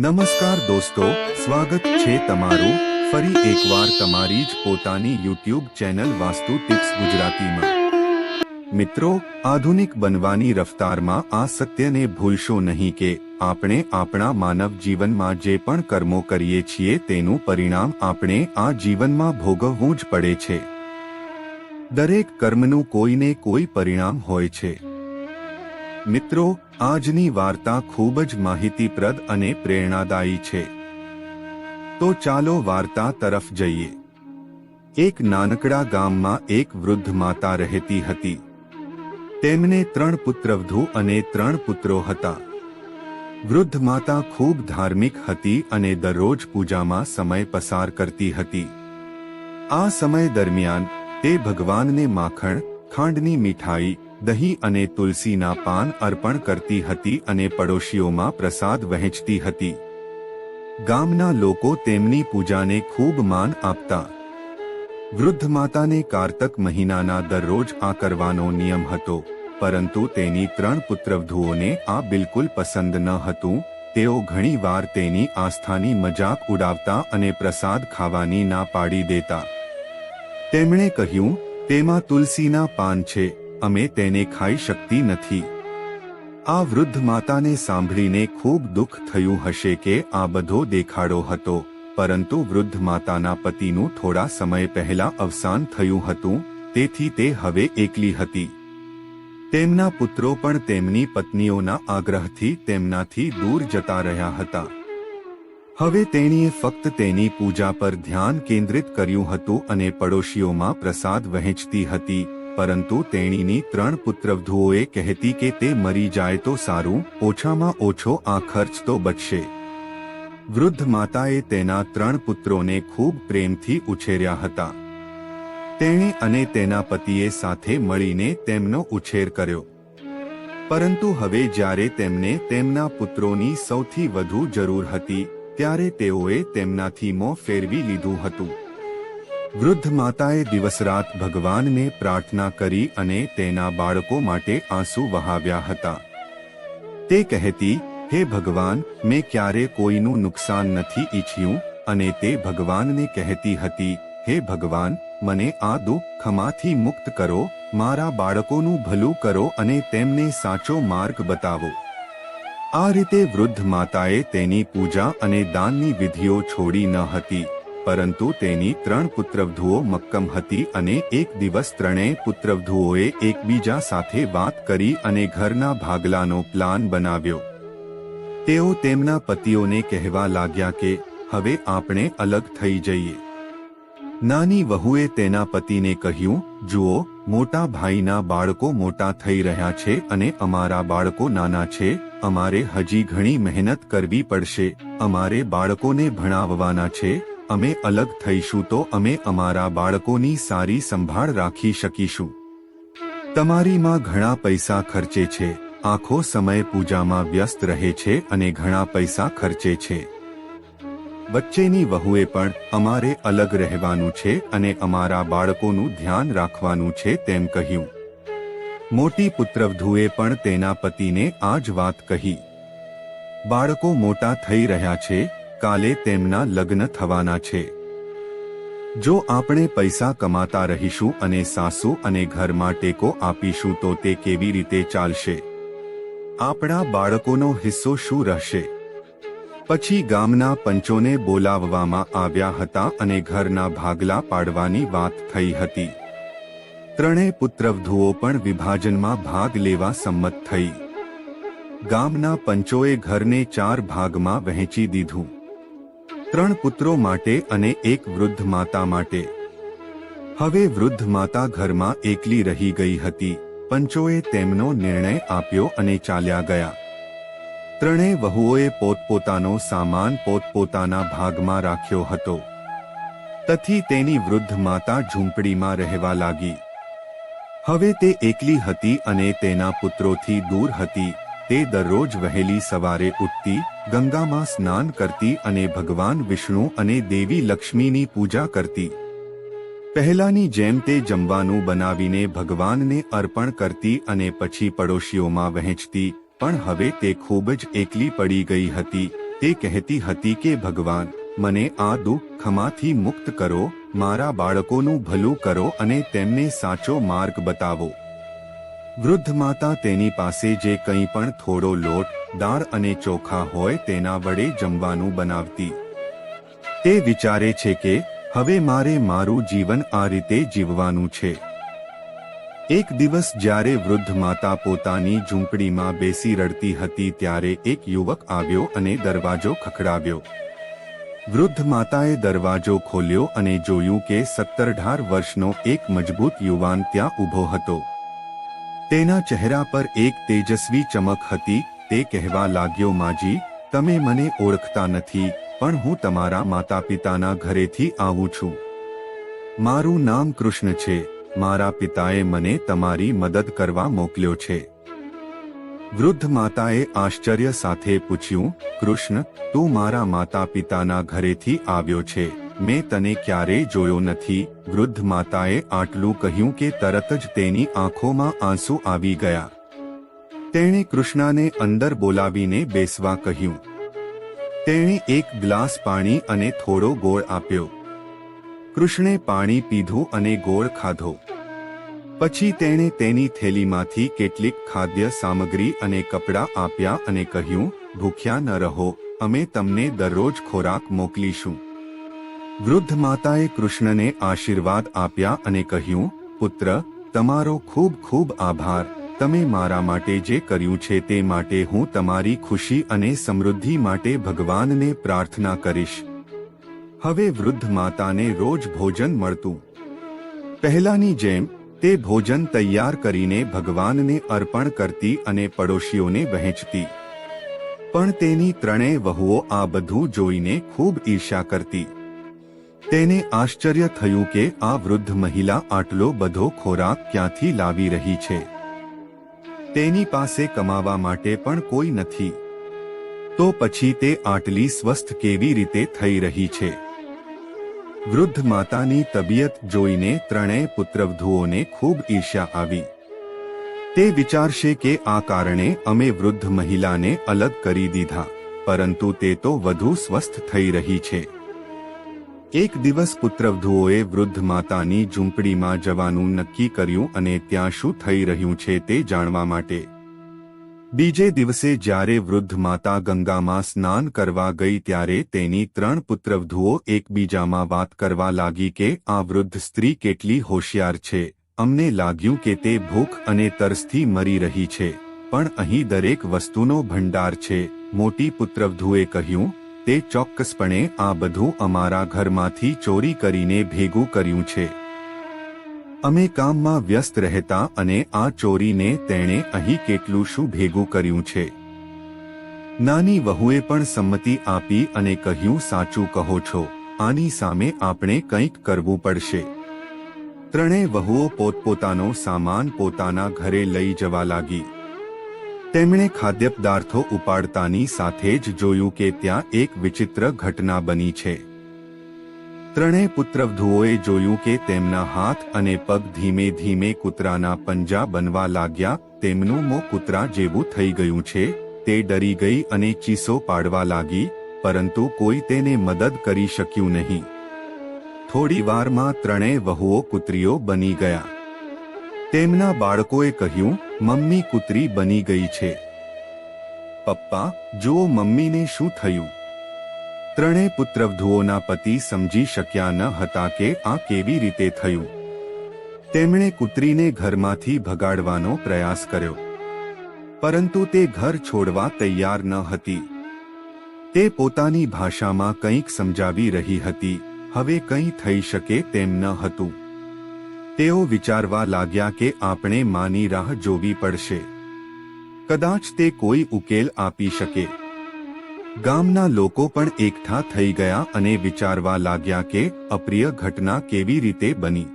નમસ્કાર દોસ્તો, સ્વાગત છે તમારું ફરી એકવાર તમારી જ પોતાની યુટ્યુબ ચેનલ વાસ્તુ ટિપ્સ ગુજરાતીમાં. મિત્રો, આધુનિક બનવાની રફતારમાં આ સત્યને ભૂલશો નહીં કે આપણે આપણા માનવ જીવનમાં જે પણ કર્મો કરીએ છીએ તેનું પરિણામ આપણે આ જીવનમાં ભોગવવું જ પડે છે. દરેક કર્મનું કોઈને કોઈ પરિણામ હોય છે. મિત્રો આજની વાર્તા ખૂબ જ માહિતીપ્રદ અને પ્રેરણાદાયી છે. તો ચાલો વાર્તા તરફ જઈએ. એક નાનકડા ગામમાં એક વૃદ્ધ માતા રહેતી હતી. તેમને ત્રણ પુત્રવધુ અને ત્રણ પુત્રો હતા. વૃદ્ધ માતા ખૂબ ધાર્મિક હતી અને દરરોજ પૂજામાં સમય પસાર કરતી હતી. આ સમય દરમિયાન તે ભગવાનને માખણ, ખાંડની મીઠાઈ દહીં અને તુલસીના પાન અર્પણ કરતી હતી અને પડોશીઓમાં પ્રસાદ વહેંચતી હતી. ગામના લોકો તેમની પૂજાને ખૂબ માન આપતા. વૃદ્ધ માતાને કારતક મહિનાના દરરોજ આ કરવાનો નિયમ હતો, પરંતુ તેની ત્રણ પુત્રવધુઓને આ બિલકુલ પસંદ ન હતું, તેઓ ઘણીવાર તેની આસ્થાની મજાક ઉડાવતા અને પ્રસાદ ખાવાની ના પાડી દેતા. તેમણે કહ્યું, તેમાં તુલસીના પાન છે અમે તેને ખાઈ શકતી નથી. આ વૃદ્ધ માતાને સાંભળીને ખૂબ દુઃખ થયું હશે કે આ બધો દેખાડો હતો, પરંતુ વૃદ્ધ માતાના પતિનું થોડા સમય પહેલા અવસાન થયું હતું, તેથી તે હવે એકલી હતી. તેમના પુત્રો પણ તેમની પત્નીઓના આગ્રહથી તેમનાથી દૂર જતા રહ્યા હતા. હવે તેણીએ ફક્ત તેની પૂજા પર ધ્યાન કેન્દ્રિત કર્યું હતું અને પડોશીઓમાં પ્રસાદ વહેંચતી હતી પરંતુ તેણીની ત્રણ પુત્રવધુઓએ કહેતી કે તે મરી જાય તો સારું, ઓછામાં ઓછો આ ખર્ચ તો બચશે. વૃદ્ધ માતાએ તેના ત્રણ પુત્રોને ખૂબ પ્રેમથી ઉછેર્યા હતા. તેણે અને તેના પતિએ સાથે મળીને તેમનો ઉછેર કર્યો. પરંતુ હવે જ્યારે તેમને તેમના પુત્રોની સૌથી વધુ જરૂર હતી, ત્યારે તેઓએ તેમનાથી મોં ફેરવી લીધું હતું. વૃદ્ધ માતાએ દિવસરાત ભગવાનને પ્રાર્થના કરી અને તેના બાળકો માટે આંસુ વહાવ્યા હતા. તે કહેતી, હે ભગવાન, મેં ક્યારે કોઈનું નુકસાન નથી ઈચ્છ્યું? અને તે ભગવાનને કહેતી હતી, હે ભગવાન, મને આ દુઃખમાંથી મુક્ત કરો, મારા બાળકોનું ભલું કરો અને તેમને સાચો માર્ગ બતાવો. આ રીતે વૃદ્ધ માતાએ તેની પૂજા અને દાનની વિધિઓ છોડી ન હતી. પરંતુ તેની ત્રણ પુત્રવધુઓ મક્કમ હતી અને એક દિવસ ત્રણેય પુત્રવધુઓએ એકબીજા સાથે વાત કરી અને ઘરના ભાગલાનો પ્લાન બનાવ્યો. તેઓ તેમના પતિઓને કહેવા લાગ્યા કે, હવે આપણે અલગ થઈ જઈએ. નાની વહુએ તેના પતિને કહ્યું, જુઓ, મોટા ભાઈના બાળકો મોટા થઈ રહ્યા છે અને અમારા બાળકો નાના છે, અમારે હજી ઘણી મહેનત કરવી પડશે, અમારે બાળકોને ભણાવવાના છે અમે અલગ થઈશું તો અમે અમારા બાળકોની સારી સંભાળ રાખી શકીશું. તમારી માં ઘણા પૈસા ખર્ચે છે, આખો સમય પૂજામાં વ્યસ્ત રહે છે અને ઘણા પૈસા ખર્ચે છે. વચ્ચેની વહુએ પણ અમારે અલગ રહેવાનું છે અને અમારા બાળકોનું ધ્યાન રાખવાનું છે તેમ કહ્યું. મોટી પુત્રવધુએ પણ તેના પતિને આ જ વાત કહી. બાળકો મોટા થઈ રહ્યા છે કાલે તેમના લગ્ન થવાના છે. જો આપણે પૈસા કમાતા રહીશું અને સાસુ અને ઘરમાં ટેકો આપીશું તો તે કેવી રીતે ચાલશે? આપણા બાળકોનો હિસ્સો શું રહેશે? પછી ગામના પંચોને બોલાવવામાં આવ્યા હતા અને ઘરના ભાગલા પાડવાની વાત થઈ હતી. ત્રણેય પુત્રવધુઓ પણ વિભાજનમાં ભાગ લેવા સંમત થઈ. ગામના પંચોએ ઘરને ચાર ભાગમાં વહેંચી દીધું. ત્રણ પુત્રો માટે અને એક વૃદ્ધ માતા માટે. હવે વૃદ્ધ માતા ઘરમાં એકલી રહી ગઈ હતી. પંચોએ તેમનો નિર્ણય આપ્યો અને ચાલ્યા ગયા. ત્રણેય વહુઓએ પોતપોતાનો સામાન પોતપોતાના ભાગમાં રાખ્યો હતો. તથી તેની વૃદ્ધ માતા ઝૂંપડીમાં રહેવા લાગી. હવે તે એકલી હતી અને તેના પુત્રોથી દૂર હતી. તે દરરોજ વહેલી સવારે ઉઠતી, ગંગામાં સ્નાન કરતી અને ભગવાન વિષ્ણુ અને દેવી લક્ષ્મીની પૂજા કરતી. પહેલાની જેમ તે જમવાનું બનાવીને ભગવાનને અર્પણ કરતી અને પછી પડોશીઓમાં વહેંચતી, પણ હવે તે ખૂબ જ એકલી પડી ગઈ હતી. તે કહેતી હતી કે, ભગવાન, મને આ દુઃખમાંથી મુક્ત કરો, મારા બાળકોનું ભલું કરો અને તેમને સાચો માર્ગ બતાવો. વૃદ્ધ માતા તેની પાસે જે કંઈ પણ થોડો લોટ, દાળ અને ચોખા હોય તેના વડે જમવાનું બનાવતી. તે વિચારે છે કે, હવે મારે મારું જીવન આ રીતે જીવવાનું છે. એક દિવસ જ્યારે વૃદ્ધ માતા પોતાની ઝૂંપડીમાં બેસી રડતી હતી ત્યારે એક યુવક આવ્યો અને દરવાજો ખખડાવ્યો. વૃદ્ધ માતાએ દરવાજો ખોલ્યો અને જોયું કે સત્તર ઢાર વર્ષનો એક મજબૂત યુવાન ત્યાં ઊભો હતો. તેના ચહેરા પર એક તેજસ્વી ચમક હતી, તે કહેવા લાગ્યો, માજી, તમે મને ઓળખતા નથી, પણ હું તમારા માતા પિતાના ઘરેથી આવું છું. મારું નામ કૃષ્ણ છે, મારા પિતાએ મને તમારી મદદ કરવા મોકલ્યો છે. વૃદ્ધ માતાએ આશ્ચર્ય સાથે પૂછ્યું, કૃષ્ણ, તું મારા માતા પિતાના ઘરેથી આવ્યો છે. મેં તને ક્યારેય જોયો નથી. વૃદ્ધ માતાએ આટલું કહ્યું કે તરત જ તેની આંખોમાં આંસુ આવી ગયા. તેણે કૃષ્ણાને અંદર બોલાવીને બેસવા કહ્યું. તેણે એક ગ્લાસ પાણી અને થોડો ગોળ આપ્યો. કૃષ્ણે પાણી પીધું અને ગોળ ખાધો. પછી તેણે તેની થેલીમાંથી કેટલીક ખાદ્ય સામગ્રી અને કપડાં આપ્યા અને કહ્યું, ભૂખ્યા ન રહો. અમે તમને દરરોજ ખોરાક મોકલીશું. વૃદ્ધ માતાએ કૃષ્ણને આશીર્વાદ આપ્યા અને કહ્યું, પુત્ર, તમારો ખૂબ ખૂબ આભાર. તમે મારા માટે જે કર્યું છે તે માટે હું તમારી ખુશી અને સમૃદ્ધિ માટે ભગવાનને પ્રાર્થના કરીશ. હવે વૃદ્ધ માતાને રોજ ભોજન મળતું. પહેલાની જેમ, તે ભોજન તૈયાર કરીને ભગવાનને અર્પણ કરતી અને પડોશીઓને વહેંચતી. પણ તેની ત્રણેય વહુઓ આ બધું જોઈને ખૂબ ઈર્ષા કરતી. તેને આશ્ચર્ય થયું કે આ વૃદ્ધ મહિલા આટલો બધો ખોરાક ક્યાંથી લાવી રહી છે. તેની પાસે કમાવા માટે પણ કોઈ નથી. તો પછી તે આટલી સ્વસ્થ કેવી રીતે થઈ રહી છે? વૃદ્ધ માતાની તબિયત જોઈને ત્રણેય પુત્રવધુઓને ખૂબ ઈર્ષ્યા આવી. તે વિચારશે કે આ કારણે અમે વૃદ્ધ મહિલાને અલગ કરી દીધા, પરંતુ તે તો વધુ સ્વસ્થ થઈ રહી છે. એક દિવસ પુત્રવધુઓએ વૃદ્ધ માતાની ઝૂંપડીમાં જવાનું નક્કી કર્યું અને ત્યાં શું થઈ રહ્યું છે તે જાણવા માટે. બીજે દિવસે જ્યારે વૃદ્ધ માતા ગંગામાં સ્નાન કરવા ગઈ ત્યારે તેની ત્રણ પુત્રવધુઓ એકબીજામાં વાત કરવા લાગી કે આ વૃદ્ધ સ્ત્રી કેટલી હોશિયાર છે, અમને લાગ્યું કે તે ભૂખ અને તરસથી મરી રહી છે, પણ અહીં દરેક વસ્તુનો ભંડાર છે, મોટી પુત્રવધુએ કહ્યું તે ચોક્કસપણે આ બધું અમારા ઘરમાંથી ચોરી કરીને ભેગું કર્યું છે. અમે કામમાં વ્યસ્ત રહેતા અને આ ચોરીને તેણે અહીં કેટલું શું ભેગું કર્યું છે. નાની વહુએ પણ સંમતિ આપી અને કહ્યું, સાચું કહો છો. આની સામે આપણે કંઈક કરવું પડશે. ત્રણેય વહુઓ પોતપોતાનો સામાન પોતાના ઘરે લઈ જવા લાગી. તેમણે ખાદ્ય પદાર્થો ઉપાડતાની સાથે જ જોયું કે ત્યાં એક વિચિત્ર ઘટના બની છે. ત્રણેય પુત્રવધુઓએ જોયું કે તેમના હાથ અને પગ ધીમે ધીમે કૂતરાના પંજા બનવા લાગ્યા, તેમનું મોં કૂતરા જેવું થઈ ગયું છે, તે ડરી ગઈ અને ચીસો પાડવા લાગી, પરંતુ કોઈ તેને મદદ કરી શક્યું નહીં. થોડી વારમાં ત્રણેય વહુઓ કૂતરીઓ બની ગયા. તેમના બાળકોએ કહ્યું મમ્મી કૂતરી બની ગઈ છે. પપ્પા, જુઓ મમ્મીને શું થયું. ત્રણેય પુત્રવધુઓના પતિ સમજી શક્યા ન હતા કે આ કેવી રીતે થયું. તેમણે કૂતરીને ઘરમાંથી ભગાડવાનો પ્રયાસ કર્યો. પરંતુ તે ઘર છોડવા તૈયાર ન હતી. તે પોતાની ભાષામાં કંઈક સમજાવી રહી હતી. હવે કંઈ થઈ શકે તેમ ન હતું. તેઓ વિચારવા લાગ્યા કે આપણે માની રાહ જોવી પડશે. કદાચ તે કોઈ ઉકેલ આપી શકે. ગામના લોકો પણ એકઠા થઈ ગયા અને વિચારવા લાગ્યા કે અપ્રિય ઘટના કેવી રીતે બની.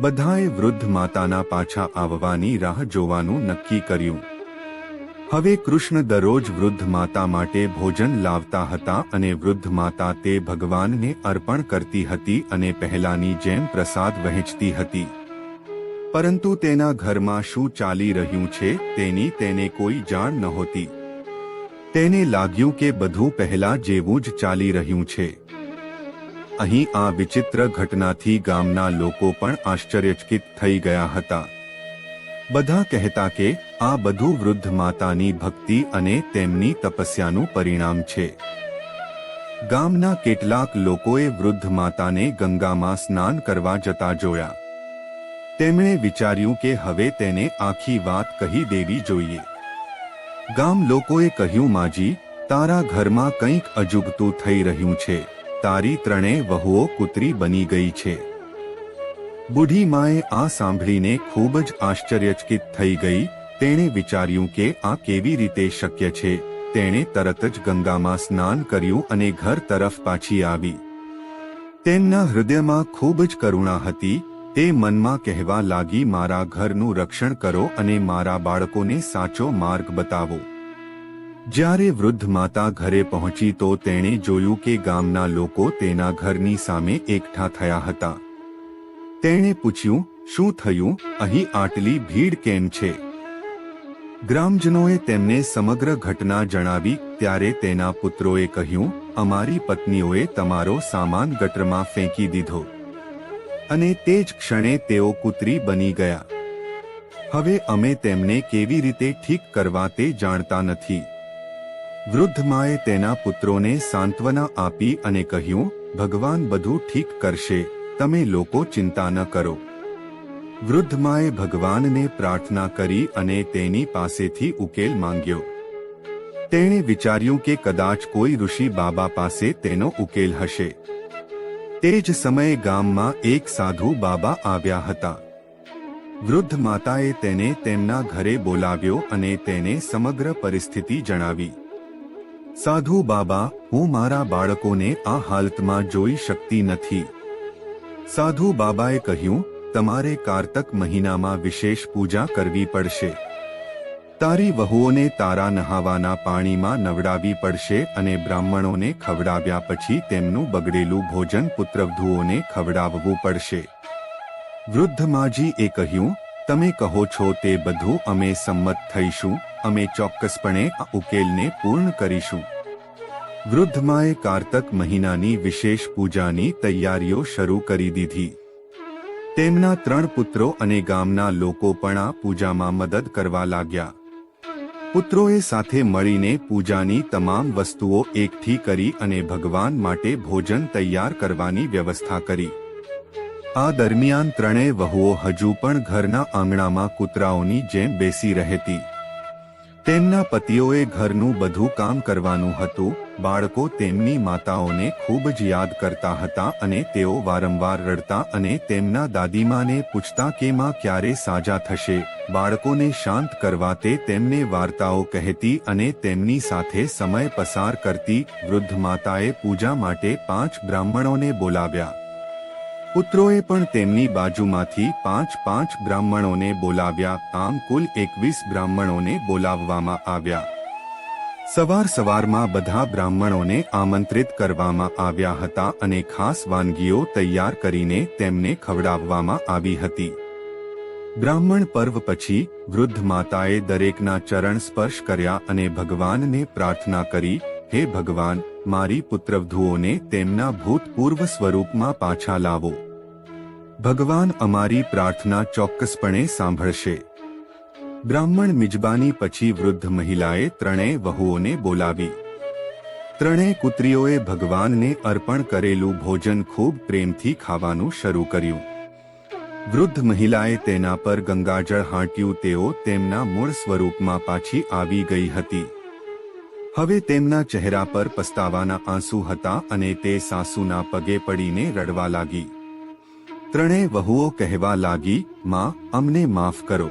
બધાએ વૃદ્ધ માતાના પાછા આવવાની રાહ જોવાનું નક્કી કર્યું. હવે કૃષ્ણ દરરોજ વૃદ્ધ માતા માટે ભોજન લાવતા હતા અને વૃદ્ધ માતા તે ભગવાનને અર્પણ કરતી હતી અને પહેલાની જેમ પ્રસાદ વહેંચતી હતી. પરંતુ તેના ઘરમાં શું ચાલી રહ્યું છે તેની તેને કોઈ જાણ નહોતી. તેને લાગ્યું કે બધું પહેલા જેવું જ ચાલી રહ્યું છે. અહીં આ વિચિત્ર ઘટનાથી ગામના લોકો પણ આશ્ચર્યચકિત થઈ ગયા હતા. બધા કહેતા કે આ બધું વૃદ્ધ માતાની ભક્તિ અને તેમની તપસ્યાનું પરિણામ છે. ગામના કેટલાક લોકોએ વૃદ્ધ માતાને ગંગામાં સ્નાન કરવા જતા જોયા. તેમણે વિચાર્યું કે હવે તેને આખી વાત કહી દેવી જોઈએ. ગામ લોકોએ કહ્યું, માજી, તારા ઘરમાં કંઈક અજુગતું થઈ રહ્યું છે. તારી ત્રણેય વહુઓ કૂતરી બની ગઈ છે. બુઢી માએ આ સાંભળીને ખૂબ જ આશ્ચર્યચકિત થઈ ગઈ. તેણે વિચાર્યું કે આ કેવી રીતે શક્ય છે. તેણે તરત જ ગંગામાં સ્નાન કર્યું અને ઘર તરફ પાછી આવી. તેમના હૃદયમાં ખૂબ જ કરુણા હતી. તે મનમાં કહેવા લાગી, મારા ઘરનું રક્ષણ કરો અને મારા બાળકોને સાચો માર્ગ બતાવો. જ્યારે વૃદ્ધ માતા ઘરે પહોંચી તો તેણે જોયું કે ગામના લોકો તેના ઘરની સામે એકઠા થયા હતા. તેણે પૂછ્યું, શું થયું? અહીં આટલી ભીડ કેમ છે? ગ્રામજનોએ તેમને સમગ્ર ઘટના જણાવી, ત્યારે તેના પુત્રોએ કહ્યું, અમારી પત્નીઓએ તમારો સામાન ગટરમાં ફેંકી દીધો. અને તે જ ક્ષણે તેઓ કૂતરી બની ગયા. હવે અમે તેમને કેવી રીતે ઠીક કરવા તે જાણતા નથી. વૃદ્ધ માએ તેના પુત્રોને સાંત્વના આપી અને કહ્યું, ભગવાન બધું ઠીક કરશે. તમે લોકો ચિંતા ન કરો. વૃદ્ધ માએ ભગવાનને પ્રાર્થના કરી અને તેની પાસેથી ઉકેલ માંગ્યો. તેણે વિચાર્યું કે કદાચ કોઈ ઋષિ બાબા પાસે તેનો ઉકેલ હશે. તે જ સમયે ગામમાં એક સાધુ બાબા આવ્યા હતા. વૃદ્ધ માતાએ તેને તેમના ઘરે બોલાવ્યો અને તેને સમગ્ર પરિસ્થિતિ જણાવી. સાધુ બાબા, હું મારા બાળકોને આ હાલતમાં જોઈ શકતી નથી. સાધુ બાબાએ કહ્યું, તમારે કારતક મહિનામાં વિશેષ પૂજા કરવી પડશે. તારી વહુઓને તારા નહાવાના પાણીમાં નવડાવી પડશે અને બ્રાહ્મણોને ખવડાવ્યા પછી તેમનું બગડેલું ભોજન પુત્રવધુઓને ખવડાવવું પડશે. વૃદ્ધ માજી એ કહ્યું, તમે કહો છો તે બધું અમે સંમત થઈશું, અમે ચોક્કસપણે આ ઉકેલને પૂર્ણ કરીશું. વૃદ્ધ માએ કારતક મહિનાની વિશેષ પૂજાની તૈયારીઓ શરૂ કરી દીધી. તેમના ત્રણ પુત્રો અને ગામના લોકો પણ આ પૂજામાં મદદ કરવા લાગ્યા. પુત્રોએ સાથે મળીને પૂજાની તમામ વસ્તુઓ એકઠી કરી અને ભગવાન માટે ભોજન તૈયાર કરવાની વ્યવસ્થા કરી. આ દરમિયાન ત્રણેય વહુઓ હજુ પણ ઘરના આંગણામાં કૂતરાઓની જેમ બેસી રહેતી. તેમના પતિઓએ ઘરનું બધું કામ કરવાનું હતું. બાળકો તેમની માતાઓને ખૂબ જ યાદ કરતા હતા અને તેઓ વારંવાર રડતા અને તેમના દાદીમાને પૂછતા કે માં ક્યારે સાજા થશે. બાળકોને શાંત કરવા તે તેમને વાર્તાઓ કહેતી અને તેમની સાથે સમય પસાર કરતી વૃદ્ધ માતાએ પૂજા માટે પાંચ બ્રાહ્મણોને બોલાવ્યા. પુત્રોએ પણ તેમની બાજુમાંથી પાંચ પાંચ બ્રાહ્મણોને બોલાવ્યા. આમ કુલ એકવીસ બ્રાહ્મણોને બોલાવવામાં આવ્યા. સવાર સવારમાં બધા બ્રાહ્મણોને આમંત્રિત કરવામાં આવ્યા હતા અને ખાસ વાનગીઓ તૈયાર કરીને તેમને ખવડાવવામાં આવી હતી. બ્રાહ્મણ પર્વ પછી વૃદ્ધ માતાએ દરેકના ચરણ સ્પર્શ કર્યા અને ભગવાનને પ્રાર્થના કરી, હે ભગવાન મારી પુત્રવધુઓને તેમના ભૂતપૂર્વ સ્વરૂપમાં પાછા લાવો. ભગવાન અમારી પ્રાર્થના ચોક્કસપણે સાંભળશે. બ્રાહ્મણ મિજબાની પછી વૃદ્ધ મહિલાએ ત્રણેય વહુઓને બોલાવી. ત્રણેય કુત્રીઓએ ભગવાનને અર્પણ કરેલું ભોજન ખૂબ પ્રેમથી ખાવાનું શરૂ કર્યું. વૃદ્ધ મહિલાએ તેના પર ગંગાજળ હાંટ્યું, તેઓ તેમના મૂળ સ્વરૂપમાં પાછી આવી ગઈ હતી. હવે તેમના ચહેરા પર પસ્તાવાના આંસુ હતા અને તે સાસુના પગે પડીને રડવા લાગી. ત્રણેય વહુઓ કહેવા લાગી, માં, અમને માફ કરો.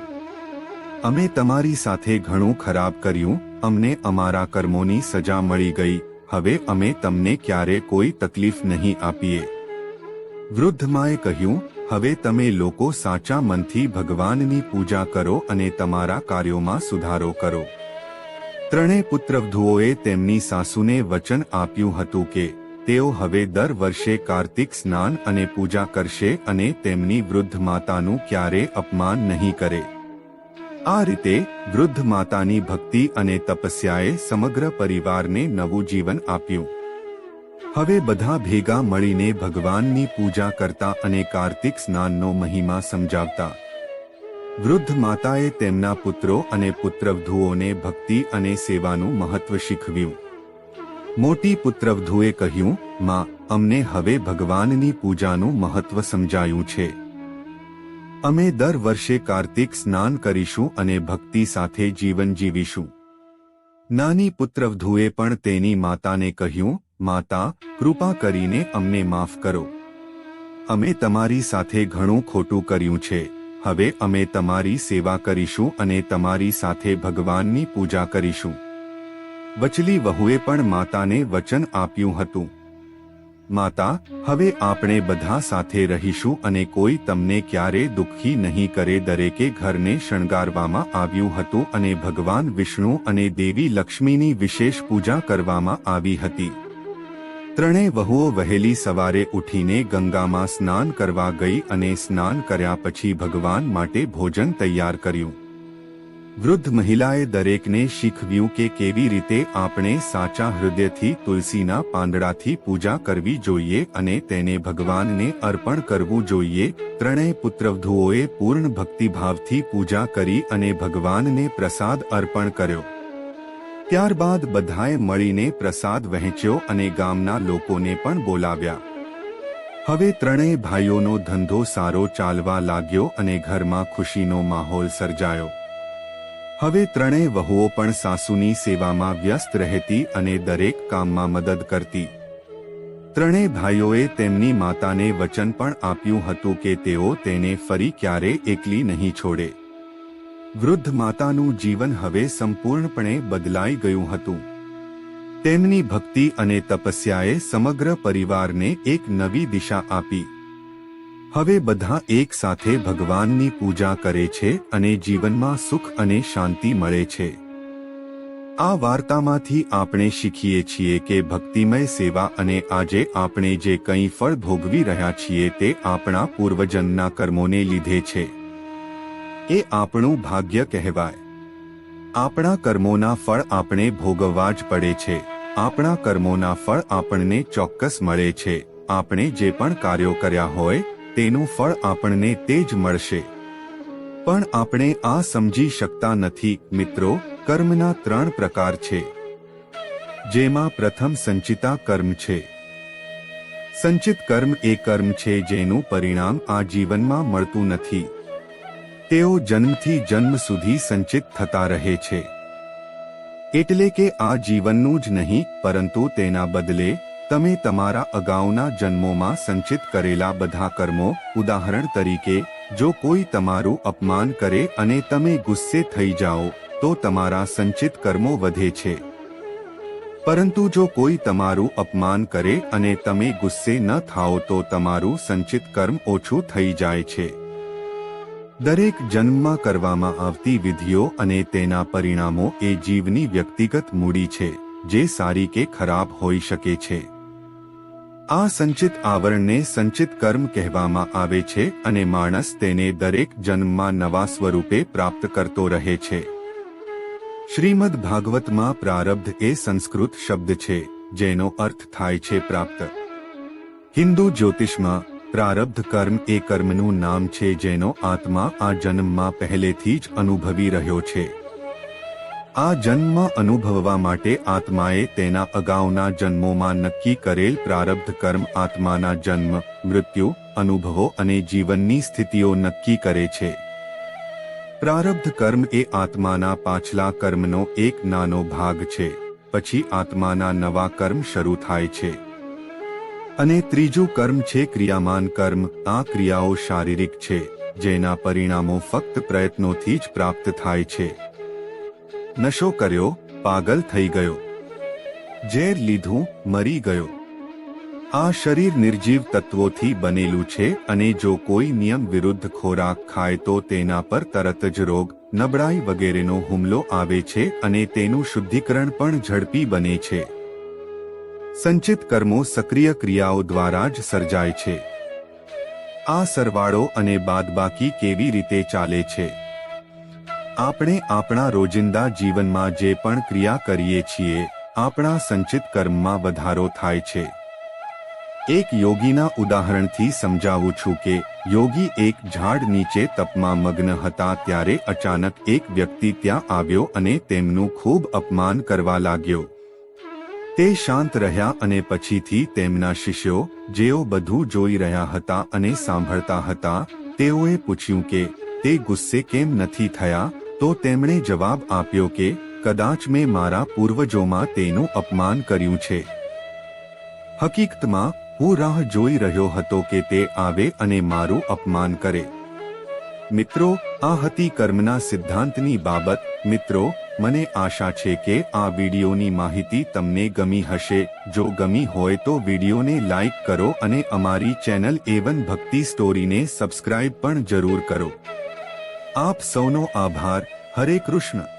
અમે તમારી સાથે ઘણું ખરાબ કર્યું, અમને અમારા કર્મોની સજા મળી ગઈ, હવે અમે તમને ક્યારે કોઈ તકલીફ નહીં આપીએ. વૃદ્ધ માએ કહ્યું, હવે તમે લોકો સાચા મનથી ભગવાનની પૂજા કરો અને તમારા કાર્યોમાં સુધારો કરો. ત્રણેય પુત્રવધુઓએ તેમની સાસુને વચન આપ્યું હતું કે તેઓ હવે દર વર્ષે કાર્તિક સ્નાન અને પૂજા કરશે અને તેમની વૃદ્ધ માતાનું ક્યારે અપમાન નહીં કરે. આ રીતે વૃદ્ધ માતાની ભક્તિ અને તપસ્યાએ સમગ્ર પરિવારને નવું જીવન આપ્યું. હવે બધા ભેગા મળીને ભગવાનની પૂજા કરતા અને કાર્તિક સ્નાનનો મહિમા સમજાવતા વૃદ્ધ માતાએ તેમના પુત્રો અને પુત્રવધુઓને ભક્તિ અને સેવાનું મહત્વ શીખવ્યું. મોટી પુત્રવધુએ કહ્યું, માં, અમને હવે ભગવાનની પૂજાનું મહત્વ સમજાયું છે. અમે દર વર્ષે કાર્તિક સ્નાન કરીશું અને ભક્તિ સાથે જીવન જીવીશું. નાની પુત્રવધુએ પણ તેની માતાને કહ્યું, માતા, કૃપા કરીને અમને માફ કરો. અમે તમારી સાથે ઘણું ખોટું કર્યું છે. હવે અમે તમારી સેવા કરીશું અને તમારી સાથે ભગવાનની પૂજા કરીશું. વચલી વહુએ પણ માતાને વચન આપ્યું હતું. માતા, હવે આપણે બધા સાથે રહીશું અને કોઈ તમને ક્યારે દુઃખી નહીં કરે દરેકે ઘરને શણગારવામાં આવ્યું હતું અને ભગવાન વિષ્ણુ અને દેવી લક્ષ્મીની વિશેષ પૂજા કરવામાં આવી હતી. ત્રણેય વહુઓ વહેલી સવારે ઉઠીને ગંગામાં સ્નાન કરવા ગઈ અને સ્નાન કર્યા પછી ભગવાન માટે ભોજન તૈયાર કર્યું. વૃદ્ધ મહિલાએ દરેકને શીખવ્યું કે કેવી રીતે આપણે સાચા હૃદયથી તુલસીના પાંદડાથી પૂજા કરવી જોઈએ અને તેને ભગવાનને અર્પણ કરવું જોઈએ. ત્રણેય પુત્રવધુઓએ પૂર્ણ ભક્તિભાવથી પૂજા કરી અને ભગવાનને પ્રસાદ અર્પણ કર્યો. ત્યારબાદ બધાએ મળીને પ્રસાદ વહેંચ્યો અને ગામના લોકોને પણ બોલાવ્યા. હવે ત્રણેય ભાઈઓનો ધંધો સારો ચાલવા લાગ્યો અને ઘરમાં ખુશીનો માહોલ સર્જાયો. હવે ત્રણેય વહુઓ પણ સાસુની સેવામાં વ્યસ્ત રહેતી અને દરેક કામમાં મદદ કરતી. ત્રણેય ભાઈઓએ તેમની માતાને વચન પણ આપ્યું હતું કે તેઓ તેને ફરી ક્યારે એકલી નહીં છોડે. વૃદ્ધ માતાનું જીવન હવે સંપૂર્ણપણે બદલાઈ ગયું હતું. તેમની ભક્તિ અને તપસ્યાએ સમગ્ર પરિવારને એક નવી દિશા આપી. હવે બધા એક સાથે ભગવાનની પૂજા કરે છે અને જીવનમાં સુખ અને શાંતિ મળે છે. આ વાર્તામાંથી આપણે શીખીએ છીએ કે ભક્તિમય સેવા અને આજે આપણે જે કંઈ ફળ ભોગવી રહ્યા છીએ તે આપણા પૂર્વજન્મના કર્મોને લીધે છે. એ આપણું ભાગ્ય કહેવાય. આપણા કર્મોના ફળ આપણે ભોગવવા જ પડે છે. આપણા કર્મોના ફળ આપણને ચોક્કસ મળે છે. આપણે જે પણ કાર્યો કર્યા હોય, તેનું ફળ આપણને તે જ મળશે. પણ આપણે આ સમજી શકતા નથી, મિત્રો, કર્મના ત્રણ પ્રકાર છે. જેમાં પ્રથમ સંચિતા કર્મ છે. સંચિત કર્મ એ કર્મ છે જેનું પરિણામ આ જીવનમાં મળતું નથી. તેઓ જન્મથી જન્મ સુધી સંચિત થતા રહે છે. એટલે કે આ જીવનનું જ નહીં, પરંતુ તેના બદલે, તમે તમારા અગાઉના જન્મોમાં સંચિત કરેલા બધા કર્મો, ઉદાહરણ તરીકે, જો કોઈ તમારું અપમાન કરે અને તમે ગુસ્સે થઈ જાઓ, તો તમારા સંચિત કર્મો વધે છે. પરંતુ જો કોઈ તમારું અપમાન કરે અને તમે ગુસ્સે ન થાઓ, તો તમારું સંચિત કર્મ ઓછું થઈ જાય છે. દરેક જન્મમાં કરવામાં આવતી વિધિઓ અને તેના પરિણામો એ જીવની વ્યક્તિગત મૂડી છે, જે સારી કે ખરાબ હોઈ શકે છે. આ સંચિત આવરણને સંચિત કર્મ કહેવામાં આવે છે અને માણસ તેને દરેક જન્મમાં નવા સ્વરૂપે પ્રાપ્ત કરતો રહે છે. શ્રીમદ ભાગવતમાં પ્રારબ્ધ એ સંસ્કૃત શબ્દ છે, જેનો અર્થ થાય છે પ્રાપ્ત. હિન્દુ જ્યોતિષમાં પ્રારબ્ધ કર્મ એ કર્મનું નામ છે જેનો આત્મા આ જન્મમાં પહેલેથી જ અનુભવી રહ્યો છે. આ જન્મ અનુભવવા માટે આત્માએ તેના અગાઉના જન્મોમાં નક્કી કરેલ પ્રારબ્ધ કર્મ આત્માના જન્મ, મૃત્યુ, અનુભવો અને જીવનની સ્થિતિઓ નક્કી કરે છે. પ્રારબ્ધ કર્મ એ આત્માના પાછલા કર્મનો એક નાનો ભાગ છે. પછી આત્માના નવા કર્મ શરૂ થાય છે. અને ત્રીજું કર્મ છે ક્રિયામાન કર્મ. આ ક્રિયાઓ શારીરિક છે, જેના પરિણામો ફક્ત પ્રયત્નોથી જ પ્રાપ્ત થાય છે. નશો કર્યો, પાગલ થઈ ગયો. ઝેર લીધું, મરી ગયો. આ શરીર નિર્જીવ તત્વોથી બનેલું છે અને જો કોઈ નિયમ વિરુદ્ધ ખોરાક ખાય તો તેના પર તરત જ રોગ, નબળાઈ વગેરેનો હુમલો આવે છે અને તેનું શુદ્ધિકરણ પણ ઝડપી બને છે. સંચિત કર્મો સક્રિય ક્રિયાઓ દ્વારા જ સર્જાય છે. આ સરવાળો અને બાદબાકી કેવી રીતે ચાલે છે? આપણે આપણા રોજિંદા જીવનમાં જે પણ ક્રિયા કરીએ છીએ, આપણા સંચિત કર્મમાં વધારો થાય છે. એક યોગીના ઉદાહરણથી સમજાવું છું કે, યોગી એક ઝાડ નીચે તપમાં મગ્ન હતા ત્યારે અચાનક એક વ્યક્તિ ત્યાં આવ્યો અને તેમનું ખૂબ અપમાન કરવા લાગ્યો. તે શાંત રહ્યા અને પછીથી તેમના શિષ્યો, જેઓ બધું જોઈ રહ્યા હતા અને સાંભળતા હતા, તેઓએ પૂછ્યું કે, તે ગુસ્સે કેમ નથી થયા? તો તેમણે જવાબ આપ્યો કે, કદાચ મેં મારા પૂર્વજોમાં તેનું અપમાન કર્યું છે. હકીકતમાં, હું રાહ જોઈ રહ્યો હતો કે તે આવે અને મારું અપમાન કરે. મિત્રો, આ હતી કર્મના સિદ્ધાંતની બાબત. મિત્રો મને આશા છે કે આ વિડીયોની માહિતી તમને ગમી હશે. જો ગમી હોય તો વિડીયોને લાઈક કરો અને અમારી ચેનલ એવન ભક્તિ સ્ટોરીને સબસ્ક્રાઇબ પણ જરૂર કરો. આપ સૌનો આભાર. હરે કૃષ્ણ.